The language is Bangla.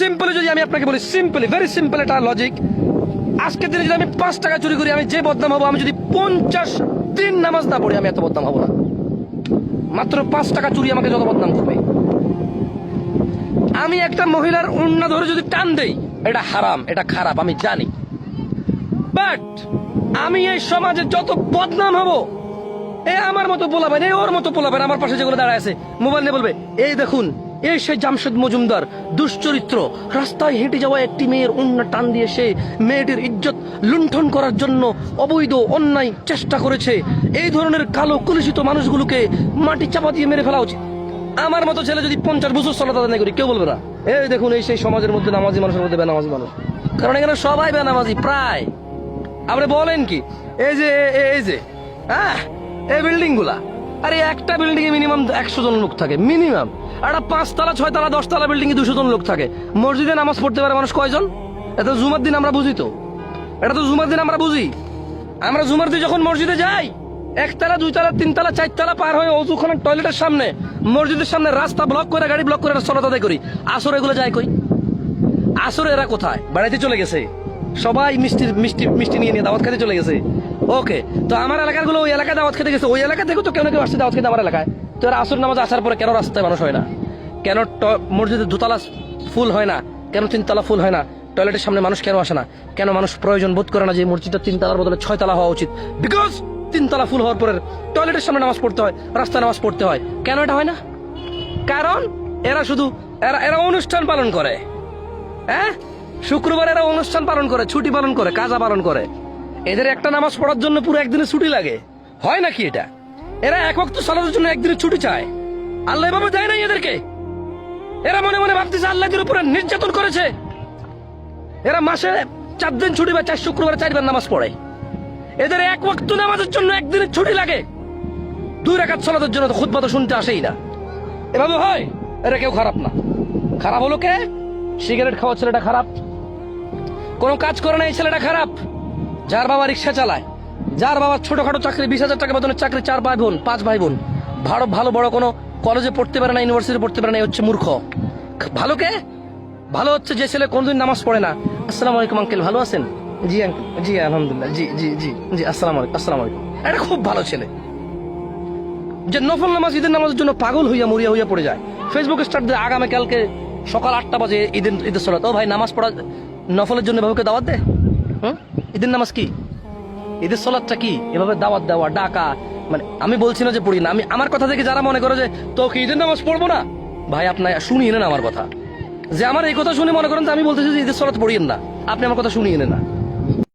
সিম্পলি যদি আমি আপনাকে বলি সিম্পলি ভেরি সিম্পল এটা লজিক আজকের দিনে যদি আমি পাঁচ টাকা চুরি করি, আমি যে বদনাম হব, আমি যদি পঞ্চাশ দিন নামাজ না পড়ি, আমি এত বদনাম হব না। মাত্র পাঁচ টাকা চুরি আমাকে যত বদনাম করবে। আমি একটা মহিলার উন্না ধরে যদি টান দেই, এটা হারাম, এটা খারাপ, আমি জানি। বাট আমি এই সমাজে যত বদনাম হব, এ আমার মতো পোলাবেন এই ওর মতো পোলাবেন আমার পাশে যেগুলো দাঁড়ায় আছে মোবাইল নিয়ে বলবে, এই দেখুন এই সে জামশেদ মজুমদার, দুশ্চরিত্র, রাস্তায় হেঁটে যাওয়া একটি মেয়ের অন্য টান দিয়ে সে মেয়েটির ইজ্জত লুণ্ঠন করার জন্য অবৈধ অন্যায় চেষ্টা করেছে। এই ধরনের কালো কলুষিত মানুষগুলোকে মাটি চাপা দিয়ে মেরে ফেলা উচিত। আমার মতো ছেলে যদি পঞ্চাশ বছর সলাত আদায় করি, কেউ বলবে না। এই দেখুন, এই সেই সমাজের মধ্যে নামাজি মানুষের মধ্যে বেনামাজি মানুষ। কারণ এখানে সবাই বেনামাজি, প্রায়। আপনি বলেন কি? এই যে এই যে হ্যাঁ এই বিল্ডিংগুলা আরে একটা বিল্ডিং এ মিনিমাম একশো জন লোক থাকে, মিনিমাম। একটা পাঁচতলা, ছয়তলা, দশতলা বিল্ডিং এ দুশো জন লোক থাকে। মসজিদে নামাজ পড়তে পারে মানুষ কয়জন? এটা জুমার দিন আমরা বুঝি তো। এটা তো জুমার দিন আমরা বুঝি। আমরা জুমার দিন যখন মসজিদে যাই, একতলা, দুইতলা, তিনতলা, চারতলা পার হয়ে অজুখানে টয়লেটের সামনে, মসজিদের সামনে রাস্তা ব্লক করে, গাড়ি ব্লক করে সলাত আদায় করি। আসর এগুলো যায় কই? আসরে এরা কোথায়? বাড়িতে চলে গেছে। সবাই মিষ্টি মিষ্টি মিষ্টি নিয়ে নিয়ে দাওয়াত খেতে চলে গেছে। ওকে তো আমার এলাকারগুলো ওই এলাকায় দাওয়াত খেতে গেছে। ওই এলাকা থেকে তো কেউ না কেউ আসছে দাওয়াত খেতে আমার এলাকায়। তো এরা আসর নামাজ আসার পরে কেন রাস্তায় মানুষ হয় না? কেন মসজিদের দুতলা ফুল হয় না? কেন তিনতলা ফুল হয় না? টয়লেটের সামনে মানুষ কেন আসে না? কেন মানুষ প্রয়োজন বোধ করে না যে মসজিদটা তিনতলার বদলে ছয়তলা হওয়া উচিত? বিকজ তিনতলা ফুল হওয়ার পরে টয়লেটের সামনে নামাজ পড়তে হয়, রাস্তায় নামাজ পড়তে হয়। কেন এটা হয় না? কারণ এরা শুধু, এরা এরা অনুষ্ঠান পালন করে। হ্যাঁ? শুক্রবার এরা অনুষ্ঠান পালন করে, ছুটি পালন করে, কাজা পালন করে। এদের একটা নামাজ পড়ার জন্য পুরো একদিনের ছুটি লাগে। হয় নাকি এটা? এরা এক ওয়াক্ত সালাদের জন্য একদিনের ছুটি চায়। আল্লাহ এভাবে দেয় নাই এদেরকে। এরা মনে মনে ভাবতেছে আল্লাহদের উপরে নির্যাতন করেছে। এরা মাসে চার দিন ছুটি বা চার শুক্রবার চারবার নামাজ পড়ে। এদের এক ওয়াক্ত নামাজের জন্য একদিনের ছুটি লাগে। দুই রাকাত সালাতের জন্য তো খুদ্া তো শুনতে আসেই না। এভাবে হয়? এরা কেউ খারাপ না। খারাপ হলো কে? সিগারেট খাওয়া ছেলেটা খারাপ। কোনো কাজ করে না এই ছেলেটা খারাপ। যার বাবা রিক্সা চালায়, যার বাবা ছোটখাটো চাকরি, বিশ হাজার টাকা বেতনের চাকরি, চার ভাই বোন, পাঁচ ভাই বোন। ভালো ভালো বড় কোনো কলেজে পড়তে পারে না ইউনিভার্সিটি পড়তে পারে না হচ্ছে মূর্খ। ভালো কে? ভালো হচ্ছে যে ছেলে কোনদিন নামাজ পড়ে না। আসসালামু আলাইকুম আঙ্কেল ভালো আছেন? জি আঙ্কেল জি, আলহামদুলিল্লাহ, জি জি জি জি, আসসালামু আলাইকুম আসসালামু আলাইকুম। এটা খুব ভালো ছেলে। যে নফল নামাজ, ঈদের নামাজের জন্য পাগল হইয়া, মরিয়া হইয়া পড়ে যায়। ফেসবুকে স্টার্ট দিয়ে আগামীকালকে সকাল আটটা বাজে ঈদের ঈদের সলাত। ও ভাই, নামাজ পড়া নফলের জন্য বাবুকে দাওয়াত দে হুম ঈদের নামাজ কি? ঈদের সলাদটা কি? এভাবে দাওয়াত দেওয়া, ডাকা মানে আমি বলছি না যে পড়ি না, আমি আমার কথা থেকে যারা মনে করে যে তো কি ঈদের নামাজ পড়ব না, ভাই আপনার শুনিয়ে নেন আমার কথা। যে আমার এই কথা শুনে মনে করেন যে আমি বলতেছি যে ঈদের সলাত পড়িয়েন না, আপনি আমার কথা শুনিয়ে নেন না।